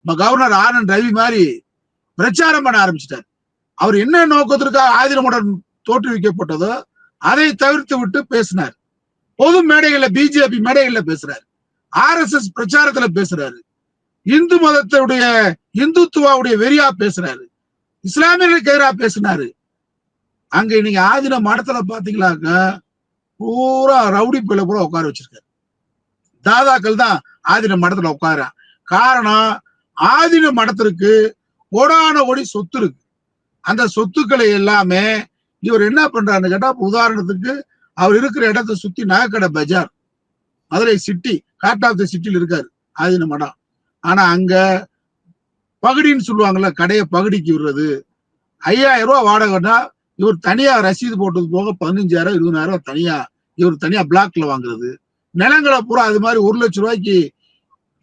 நம்ம கவர்னர் ஆனந்த் ரவி மாதிரி பிரச்சாரம் பண்ண ஆரம்பிச்சிட்டார். அவர் என்ன நோக்கத்திற்காக ஆதினமுடன் தோற்றுவிக்கப்பட்டதோ அதை தவிர்த்து விட்டு பேசினார். பொது மேடைகள்ல பிஜேபி மேடைகள்ல பேசுறாரு. ஆர் எஸ் எஸ் பிரச்சாரத்துல பேசுறாரு. இந்து மதத்துடைய இந்துத்துவாவுடைய வெறியா பேசுறாரு. இஸ்லாமியர்களுக்கு எதிராக பேசினாரு. அங்க இன்னைக்கு ஆதின மடத்துல பாத்தீங்களாக்க பூரா ரவுடி பிள்ளை பூரா உட்கார வச்சிருக்காரு. தாதாக்கள் தான் ஆதின மடத்துல உட்கார காரணம் ஆதின மடத்திற்கு கோடான கோடி சொத்து இருக்கு. அந்த சொத்துக்களை எல்லாமே இவர் என்ன பண்றாருன்னு கேட்டா உதாரணத்துக்கு அவர் இருக்கிற இடத்தை சுத்தி நகைக்கடை பஜார். Madurai city god of the சிட்டியில் இருக்காரு ஆதின மடம் ஆனா அங்க பகுடின்னு சொல்லுவாங்கல்ல கடையை பகுடிக்கு விடுறது. ஐயாயிரம் ரூபா வாடகைன்னா இவர் தனியா ரசீது போட்டது போக பதினஞ்சாயிரம் இருபதாயிரம் ரூபாய் தனியா இவர் தனியா பிளாக்ல வாங்குறது. நிலங்களை பூரா அது மாதிரி ஒரு லட்சம் ரூபாய்க்கு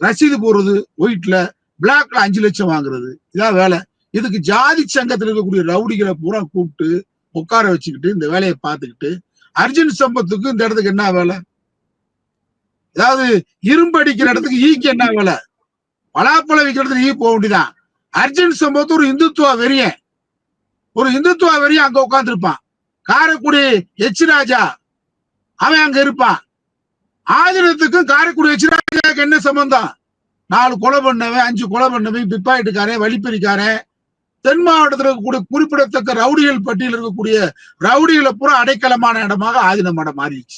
ரசீது போடுறது ஒயிட்ல பிளாக்ல அஞ்சு லட்சம் வாங்குறது. இதான் வேலை. இதுக்கு ஜாதி சங்கத்தில் இருக்கக்கூடிய ரவுடிகளை பூரா கூப்பிட்டு உட்கார வச்சுக்கிட்டு இந்த வேலையை பார்த்துக்கிட்டு அர்ஜுன் சம்பத்துக்கு இந்த இடத்துக்கு என்ன வேலை? அதாவது இரும்பு அடிக்கிற இடத்துக்கு ஈக்கு என்ன வேலை? பலாப்பழம் விற்கிற இடத்துக்கு ஈ போக வேண்டியதான் அர்ஜுன் சம்பத்து ஒரு இந்துத்துவ வெறியன். ஒரு இந்துத்துவ வெறியன் அங்க உட்காந்துருப்பான் காரைக்குடி எச் ராஜா. அவன் அங்க இருப்பான். ஆதினத்துக்கும் காரைக்குடி எச் ராஜாவுக்கு என்ன சம்பந்தம்? நாலு கொலை பண்ணவன் அஞ்சு கொலை பண்ணவன் பிப்பாயிட்டுக்காரன் வழிப்பறிக்காரன். தென் மாவட்டத்தில் இருக்கக்கூடிய குறிப்பிடத்தக்க ரவுடிகள் பட்டியல் இருக்கக்கூடிய ரவுடிகளை பூரா அடைக்கலமான இடமாக ஆதின மாறிடுச்சு.